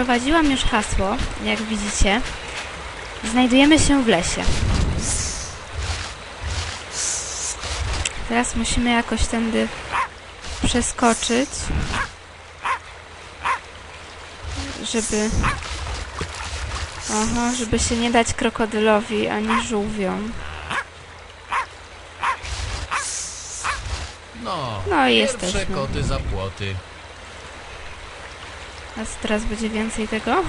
wprowadziłam już hasło, jak widzicie. Znajdujemy się w lesie. Teraz musimy jakoś tędy przeskoczyć, żeby... Aha, żeby się nie dać krokodylowi ani żółwiom. No, No i jesteśmy. koty za płoty. A teraz będzie więcej tego?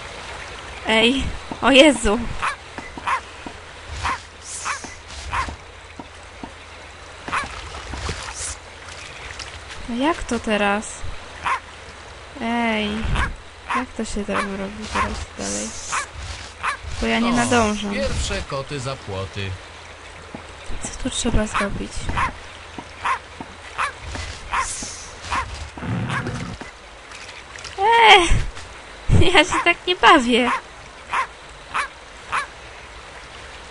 Ej, o Jezu! No jak to teraz? Ej, jak to się tam robi teraz dalej? Bo ja nie nadążam. Pierwsze koty za płoty. Co tu trzeba zrobić? Eee, ja się tak nie bawię.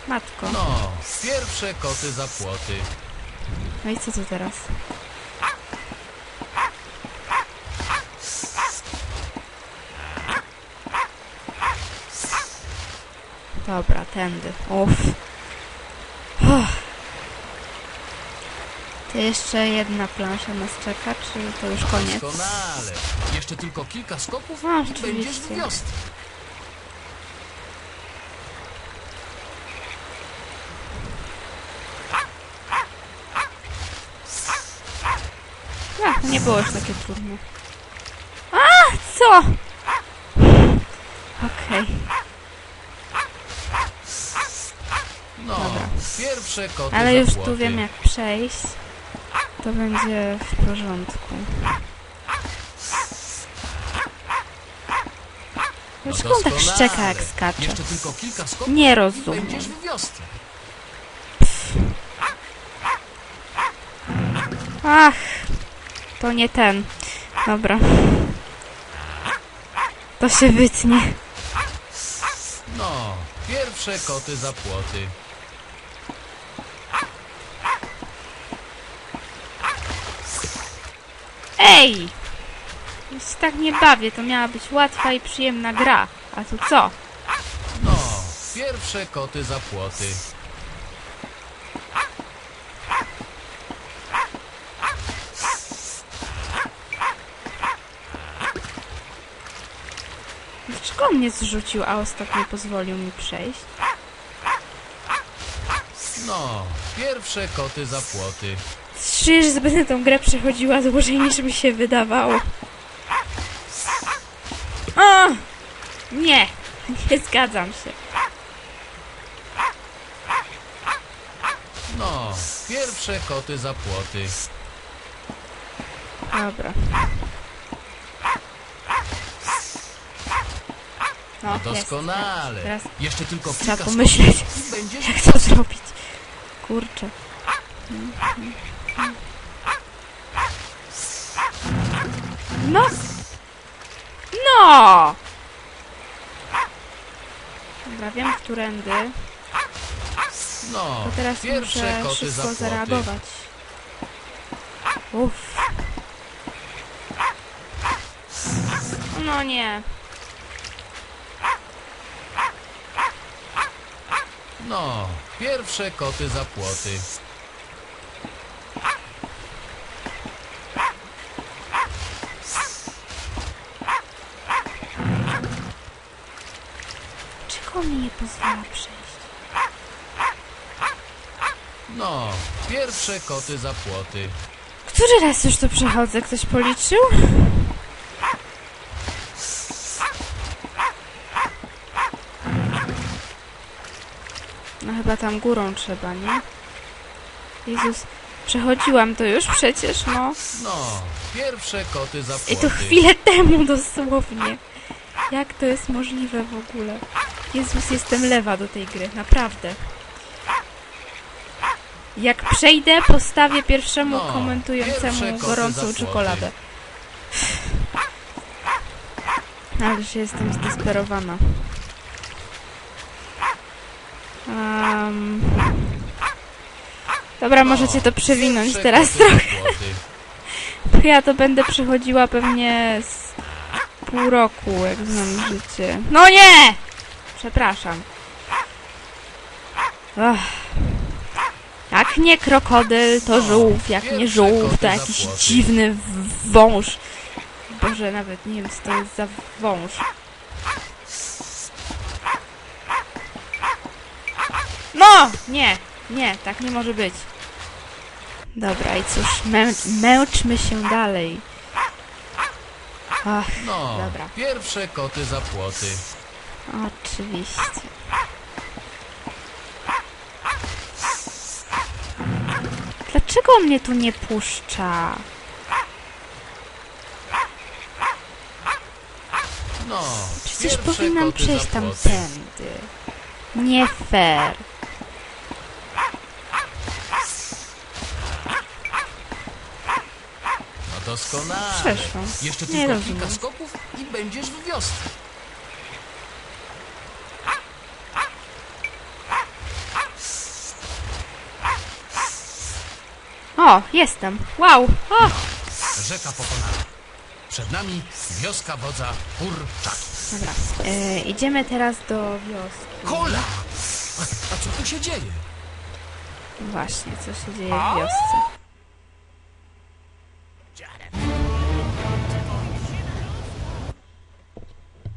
Matko. No, pierwsze koty za płoty. No i co tu teraz? Dobra, tędy. Uff. Uff. To jeszcze jedna plansza nas czeka, czy to już koniec? Doskonale. Jeszcze tylko kilka skoków A, i będziesz w oczywiście. wiosce. A, nie było już takie trudne. A, co? Okej. No, Dobra. pierwsze koty Ale za już płoty. tu wiem jak przejść. To będzie w porządku. No Dlaczego on tak szczeka jak skacze? Jeszcze tylko kilka skoków Nie rozumiem. będziesz w wiosce. Ach, to nie ten. Dobra. To się wytnie. No, pierwsze koty za płoty. Ej! Się tak nie bawię, to miała być łatwa i przyjemna gra. A tu co? No, pierwsze koty za płoty. Dlaczego on mnie zrzucił, a ostatnio pozwolił mi przejść? No, pierwsze koty za płoty. Czyż że będę tą grę przechodziła dłużej niż mi się wydawało. A! Nie, nie zgadzam się. No, pierwsze koty za płoty. Dobra. No, jest. Doskonale. Teraz Jeszcze tylko trzeba kilka pomyśleć, skoków i będziesz jak to zrobić. Kurczę. No! No! Dobra, wiem, którędy. No, To teraz muszę szybko płoty. zareagować. Uff. No nie. No, pierwsze koty za płoty. Czego mi nie pozwala przejść? No, pierwsze koty za płoty. Który raz już tu przechodzę? Ktoś policzył? No chyba tam górą trzeba, nie? Jezus, przechodziłam to już przecież, no. No, pierwsze koty za płoty. I to chwilę temu dosłownie. Jak to jest możliwe w ogóle? Jezus, jestem lewa do tej gry, naprawdę. Jak przejdę, postawię pierwszemu No, pierwsze komentującemu koty gorącą za płoty. czekoladę. Ależ jestem zdesperowana. Um... Dobra, możecie to przewinąć teraz koty za trochę. płoty. To ja to będę przechodziła pewnie z pół roku, jak znam życie. No nie! Przepraszam. Ach. Jak nie krokodyl, to żółw. Jak nie żółw, to jakiś dziwny wąż. Boże, nawet nie wiem, co to jest za wąż. No! Nie, nie, tak nie może być. Dobra, i cóż, mę męczmy się dalej. Ach, No, Dobra. pierwsze koty za płoty. Oczywiście. Dlaczego on mnie tu nie puszcza? No, Przecież powinnam przejść tamtędy. Nie fair. No doskonale. Przeszłam. Jeszcze Nie tylko rozumiem. kilka skoków i będziesz w wiosce. O, jestem. Wow. O, Rzeka pokonana. Przed nami wioska wodza Kurczaki. dobra. E, idziemy teraz do wioski. Kola! A, a co tu się dzieje? Właśnie, co się dzieje w wiosce.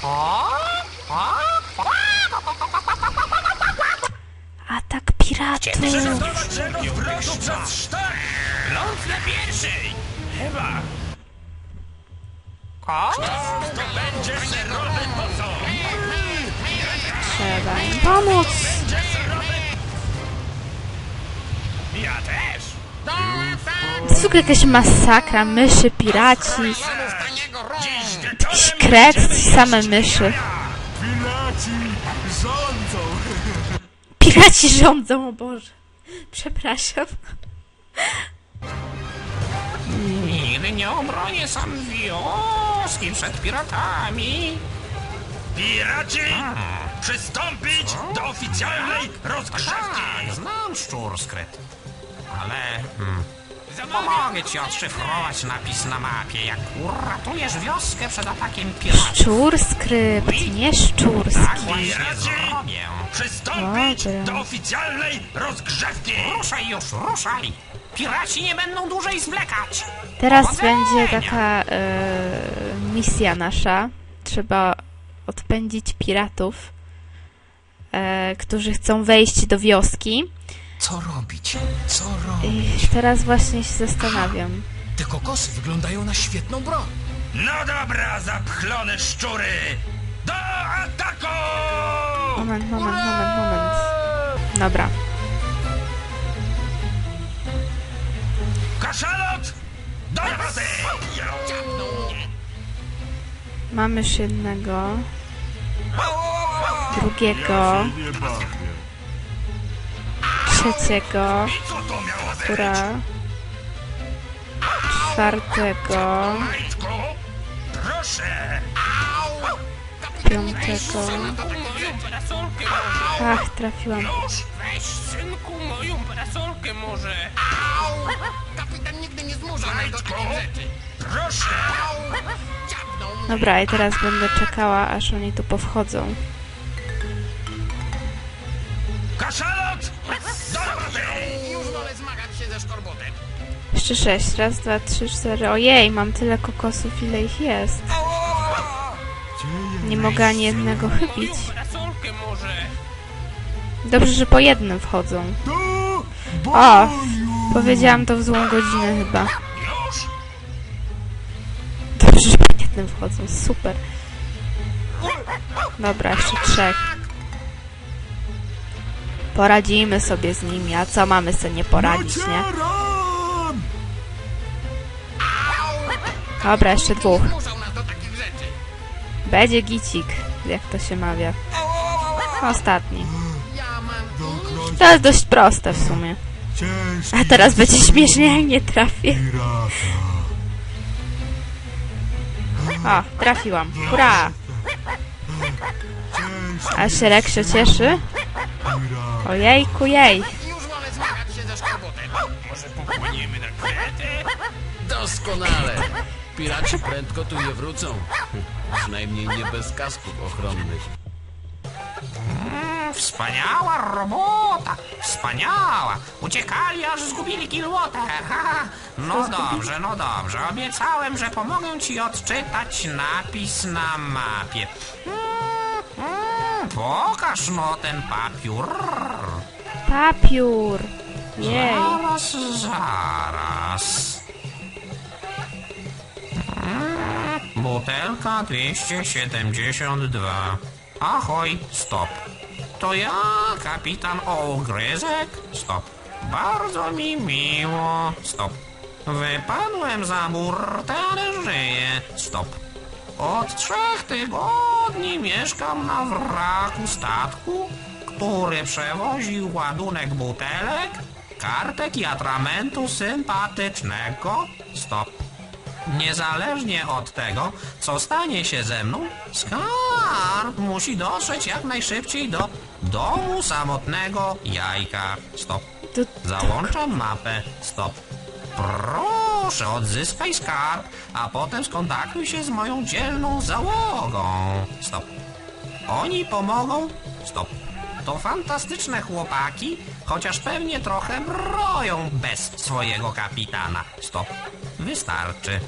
Atak piratów! Ląd na pierwszej! Chyba! To będzie serowy pozor! Trzeba im pomóc! Ja też! To jest jakaś masakra, myszy, piraci, jakiś kret, same myszy. Rządzą! Piraci rządzą, o Boże. Przepraszam. Nigdy nie obronię sam wioski przed piratami. Piraci! Przystąpić do oficjalnej rozgrzewki! Tak, znam szczur skryt. Ale... Hmm, pomogę ci odszyfrować napis na mapie, jak uratujesz wioskę przed atakiem piratów. Szczur skrypt, nie szczurski. Tak właśnie zrobię. Przystąpić Dobra. do oficjalnej rozgrzewki! Ruszaj już, ruszaj! Piraci nie będą dłużej zwlekać! Teraz będzie taka e, misja nasza. Trzeba odpędzić piratów, e, którzy chcą wejść do wioski. Co robić? Co robić? I teraz właśnie się zastanawiam. Te kokosy wyglądają na świetną broń. No dobra, zapchlone szczury! Do ataku! Moment, moment, moment, moment. Dobra. Kaszalot! Do roboty! Mamy już jednego, drugiego, trzeciego, która, czwartego, piątego. Ach, trafiłam. Weź, synku, moją parasolkę może. Kapitan nigdy nie zmusza. Proszę! Dobra, i teraz będę czekała, aż oni tu powchodzą. Kaszalot! Już wolę zmagać się ze szkorbotem. Jeszcze sześć. Raz, dwa, trzy, cztery. Ojej, mam tyle kokosów, ile ich jest. Nie mogę ani jednego chybić. Dobrze, że po jednym wchodzą. O! Powiedziałam to w złą godzinę chyba. Dobrze, że po jednym wchodzą. Super. Dobra, jeszcze trzech. Poradzimy sobie z nimi, a co mamy sobie nie poradzić, nie? Dobra, jeszcze dwóch. Będzie gicik, jak to się mawia. Ostatni. To jest dość proste w sumie. A teraz będzie śmiesznie, jak nie trafię. O, trafiłam. Hurra! A się Reksio cieszy? Ojejku, jej. Już wolę zmagać się. Może popłyniemy na kretę? Doskonale. Piraci prędko tu nie wrócą. Przynajmniej nie bez kasków ochronnych. Mm, Wspaniała robota! Wspaniała! Uciekali, aż zgubili kilłotę! No dobrze, no dobrze. Obiecałem, że pomogę ci odczytać napis na mapie. Mm, Pokaż no ten papiur. Papiur. Jej. Zaraz, zaraz. Mm, Butelka 272. Ahoj, stop. To ja, kapitan Ogryzek? Stop. Bardzo mi miło. Stop. Wypadłem za burtę, ale żyję. Stop. Od trzech tygodni mieszkam na wraku statku, który przewoził ładunek butelek, kartek i atramentu sympatycznego. Stop. Niezależnie od tego, co stanie się ze mną, skarb musi dotrzeć jak najszybciej do domu samotnego jajka. Stop. To, Załączam mapę. Stop. Proszę, odzyskaj skarb, a potem skontaktuj się z moją dzielną załogą. Stop. Oni pomogą? Stop. To fantastyczne chłopaki, chociaż pewnie trochę broją bez swojego kapitana. Stop. Wystarczy.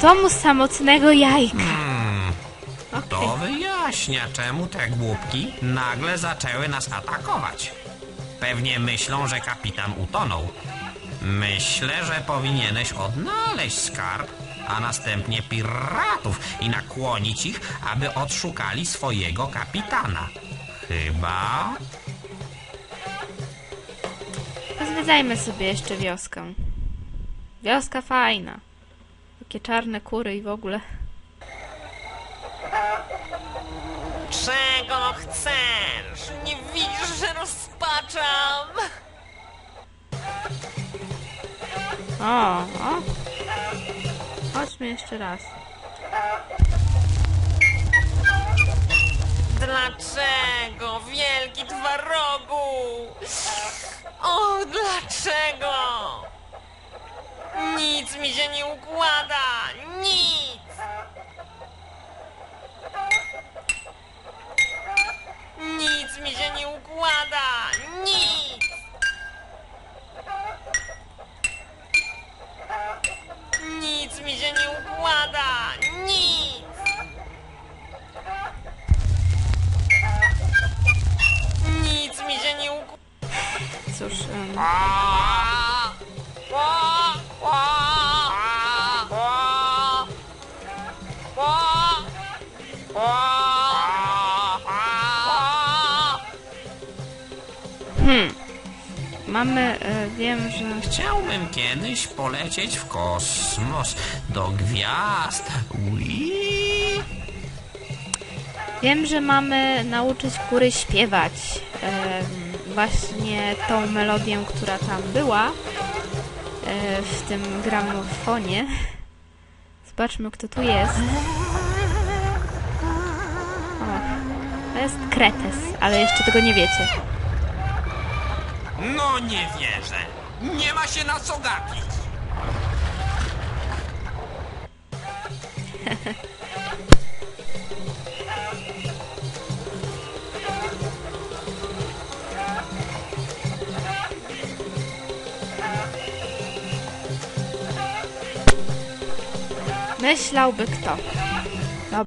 do domu samotnego jajka. To Okej. wyjaśnia, czemu te głupki nagle zaczęły nas atakować. Pewnie myślą, że kapitan utonął. Myślę, że powinieneś odnaleźć skarb, a następnie piratów i nakłonić ich, aby odszukali swojego kapitana. Chyba. Zwiedzajmy sobie jeszcze wioskę. Wioska fajna. Takie czarne kury i w ogóle. Czego chcesz? Nie widzisz, że rozpaczam? O, o. Chodźmy jeszcze raz. Dlaczego, wielki twarogu? O, dlaczego? Nic mi się nie układa! Nic! Nic mi się nie układa! Wiem, że... Chciałbym kiedyś polecieć w kosmos, do gwiazd. Wiem, że mamy nauczyć kury śpiewać. Em, właśnie tą melodię, która tam była e, w tym gramofonie. Zobaczmy, kto tu jest. O, to jest Kretes, ale jeszcze tego nie wiecie. No nie wierzę. Nie ma się na co gapić. Myślałby kto.